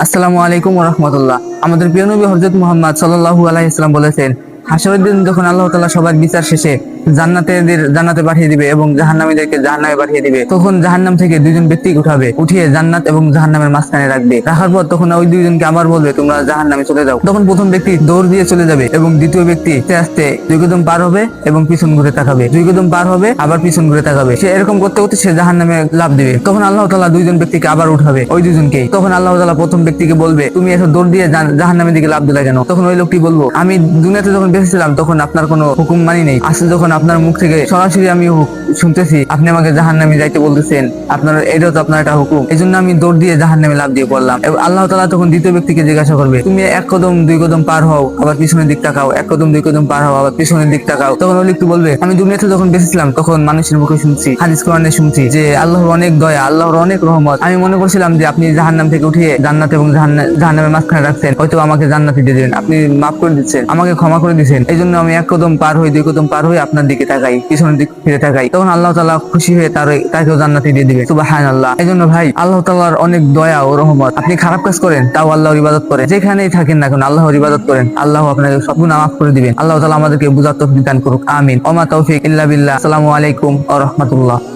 আসসালামু আলাইকুম রহমতুল্লাহ আমাদের প্রিয় নবী হজরত মোহাম্মদ সাল্লাল্লাহু আলাইসালাম ইসলাম বলেছেন, হাসরের দিন যখন আল্লাহ তালা সবার বিচার শেষে জান্নাতেদের জান্নাতে পাঠিয়ে দিবে এবং জাহান্নামীদেরকে জাহান্নামে পাঠিয়ে দিবে। তখন জাহান্নাম থেকে দুইজন ব্যক্তিকে উঠাবে, উঠিয়ে জান্নাত এবং জাহান্নামের মাঝখানে রাখবে। রাখার পর তখন ওই দুইজনকে আবার বলবে, তোমরা জাহান্নামে চলে যাও। তখন প্রথম ব্যক্তি দৌড় দিয়ে চলে যাবে এবং দ্বিতীয় ব্যক্তি আস্তে আস্তে দুই কদম পার হবে এবং পিছন ঘুরে তাকাবে। দুই কদম পার হবে, আবার পিছন ঘুরে তাকাবে। সে এরকম করতে করতে সে জাহান্নামে লাভ দিবে। তখন আল্লাহ তাআলা দুইজন ব্যক্তিকে আবার উঠাবে ওই দুজনকে তখন আল্লাহ তাআলা প্রথম ব্যক্তিকে বলবে, তুমি এত দৌড় দিয়ে জাহান্নামের দিকে লাভ দিলে কেন? তখন ওই লোকটি বলব আমি দুনিয়াতে যখন বেঁচেছিলাম তখন আপনার কোনো হুকুম মানি নেই। আসলে যখন আপনার মুখ থেকে সরাসরি আমি শুনতেছি, আপনি আমাকে জাহান্নামে যাইতে বলতেছেন। আপনার এটাও তো আপনার একটা হুকুম। এই জন্য আমি দৌড় দিয়ে জাহান্নামে লাভ দিয়ে পড়লাম। আল্লাহ তাআলা তখন দ্বিতীয় ব্যক্তিকে জিজ্ঞাসা করবে, তুমি এক কদম, দুই কদম পার হও, আবার পিছনের দিক তাকাও। এক কদম, দুই কদম পার হও, আবার পিছনের দিক তাকাও। তখন ওই লোকটি বলবে, আমি দুনিয়াতে যখন বেঁচেছিলাম, তখন মানুষের মুখে শুনছি, হাদিস কোরআনে শুনছি যে আল্লাহর অনেক দয়া, আল্লাহর অনেক রহমত। আমি মনে করছিলাম যে আপনি জাহান্নাম থেকে উঠিয়ে জান্নাত এবং জাহান্ন- জাহান্নামের মাঝখানে রাখছেন। হয়তো আমাকে জান্নাতে দিয়ে দিবেন। আপনি মাফ করে দিচ্ছেন, আমাকে ক্ষমা করে দিচ্ছেন। এই জন্য আমি এক কদম পার হই, দুই কদম পার হই আপনার দিকে তাকাই, পিছনের দিক ফিরে তাকাই। তখন আল্লাহ তালা খুশি হয়ে তার তাকেও জান্নাতি দিয়ে দিবে। সুবাহান আল্লাহ এই জন্য ভাই, আল্লাহ তাল্লাহর অনেক দয়া ও রহমত। আপনি খারাপ কাজ করেন, তাও আল্লাহর ইবাদত করেন। যেখানেই থাকেন না এখন আল্লাহর ইবাদত করেন। আল্লাহ আপনাকে সব গুনাহ মাফ করে দিবেন। আল্লাহ তালা আমাদেরকে বুঝার তৌফিক দান করুক। আমিন। ওমা তৌফিক ইল্লা বিল্লাহ। আসসালামু আলাইকুম ও রাহমাতুল্লাহ।